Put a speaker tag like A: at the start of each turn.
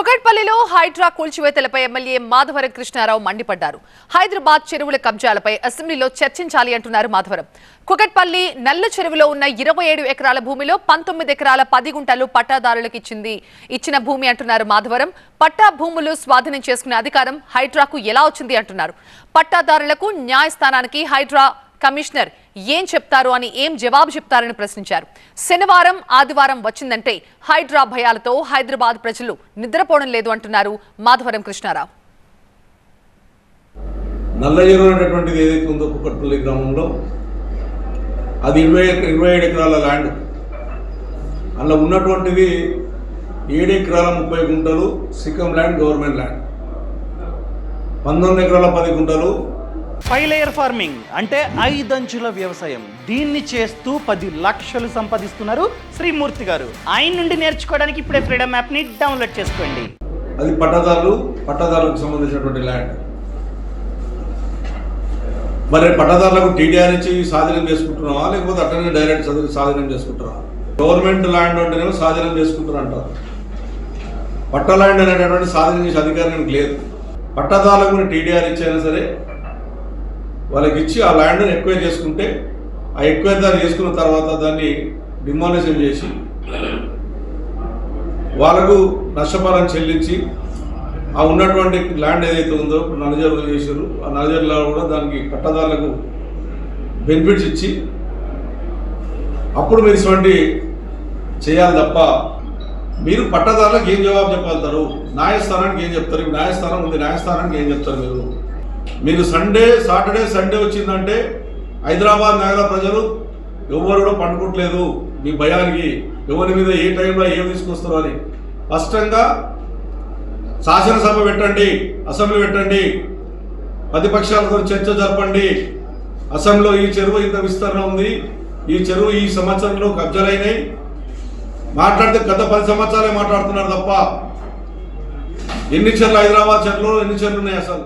A: కుకట్పల్లిలో హైడ్రా కూల్చివేతలపై ఎమ్మెల్యే మాధవరం కృష్ణారావు మండిపడ్డారు. హైదరాబాద్ చెరువుల కబ్జాలపై అసెంబ్లీలో చర్చించాలి అంటున్నారు మాధవరం. కుకట్పల్లి నల్ల చెరువులో ఉన్న ఇరవై ఏడు ఎకరాల భూమిలో పంతొమ్మిది ఎకరాల పది గుంటలు పట్టాదారులకు ఇచ్చింది ఇచ్చిన భూమి అంటున్నారు మాధవరం. పట్టా భూములు స్వాధీనం చేసుకునే అధికారం హైడ్రాకు ఎలా వచ్చింది అంటున్నారు. పట్టాదారులకు న్యాయస్థానానికి హైడ్రా కమిషనర్ ఏం చెప్తారు అని ఏం జవాబు చెప్తారని ప్రశ్నించారు. శనివారం ఆదివారం వచ్చిందంటే హైడ్రా భయాలతో హైదరాబాద్ ప్రజలు నిద్రపోవడం లేదు అంటున్నారు మాధవరం కృష్ణారావు.
B: నల్లయ్యరు అనేటువంటిది ఏదైతే ఉందో కుక్కట్పల్లి గ్రామంలో అది ఇరవై ఇరవై ఏడు ఎకరాల ల్యాండ్. అందులో ఉన్నటువంటిది ఏడు ఎకరాల ముప్పై గుంటలు సిక్కం ల్యాండ్ గవర్నమెంట్ ల్యాండ్. పంతొమ్మిది ఎకరాల పది గుంటలు
C: ఫైవ్ లేయర్ ఫార్మింగ్ అంటే ఐదంచుల వ్యవసాయం. దీన్ని చేస్తూ పది లక్షలు సంపాదిస్తున్నారు శ్రీమూర్తి గారు. ఆయన నుండి నేర్చుకోవడానికి ఇప్పుడే ఫ్రీడమ్ యాప్ని డౌన్లోడ్ చేసుకోండి.
B: అది పట్టదారులు పట్టదారులకు సంబంధించినటువంటి ల్యాండ్. మరి పట్టదారులకు టీడీఆర్ ఇచ్చి స్వాధీనం చేసుకుంటున్నావా? లేకపోతే అట్లనే డైరెక్ట్ చదివి స్వాధీనం చేసుకుంటున్నావా? గవర్నమెంట్ ల్యాండ్ అంటేనేమో స్వాధీనం చేసుకుంటున్నారు అంటారు. పట్ట ల్యాండ్ అనేటటువంటి స్వాధీనం చేసే అధికారం లేదు. పట్టదారులకు టీడీఆర్ ఇచ్చైనా సరే వాళ్ళకి ఇచ్చి ఆ ల్యాండ్ని ఎక్కువ చేసుకుంటే ఆ ఎక్కువ దాన్ని చేసుకున్న తర్వాత దాన్ని డిమానేషన్ చేసి వాళ్ళకు నష్టపరం చెల్లించి ఆ ఉన్నటువంటి ల్యాండ్ ఏదైతే ఉందో ఇప్పుడు నలజర్లు చేశారు ఆ నలజర్లో కూడా దానికి పట్టదారులకు బెనిఫిట్స్ ఇచ్చి అప్పుడు మీరు ఇటువంటి చేయాలి తప్ప మీరు పట్టదారులకు ఏం జవాబు చెప్పగలుగుతారు? న్యాయస్థానానికి ఏం చెప్తారు? న్యాయస్థానం ఉంది న్యాయస్థానానికి ఏం చెప్తారు మీరు? మీకు సండే సాటర్డే సండే వచ్చిందంటే హైదరాబాద్ నగర ప్రజలు ఎవరు కూడా పండుకోవట్లేదు మీ భయానికి. ఎవరి మీద ఏ టైంలో ఏం తీసుకొస్తారు అని. స్పష్టంగా శాసనసభ పెట్టండి అసెంబ్లీ పెట్టండి ప్రతిపక్షాలతో చర్చ జరపండి. అసెంబ్లీలో ఈ చెరువు ఇంత విస్తరణ ఉంది. ఈ చెరువు ఈ సంవత్సరంలో కబ్జాలైనాయి. మాట్లాడితే గత పది సంవత్సరాలే మాట్లాడుతున్నారు తప్ప ఎన్ని చెర్లు హైదరాబాద్ చెర్లు ఎన్ని చెర్లు ఉన్నాయి అసలు?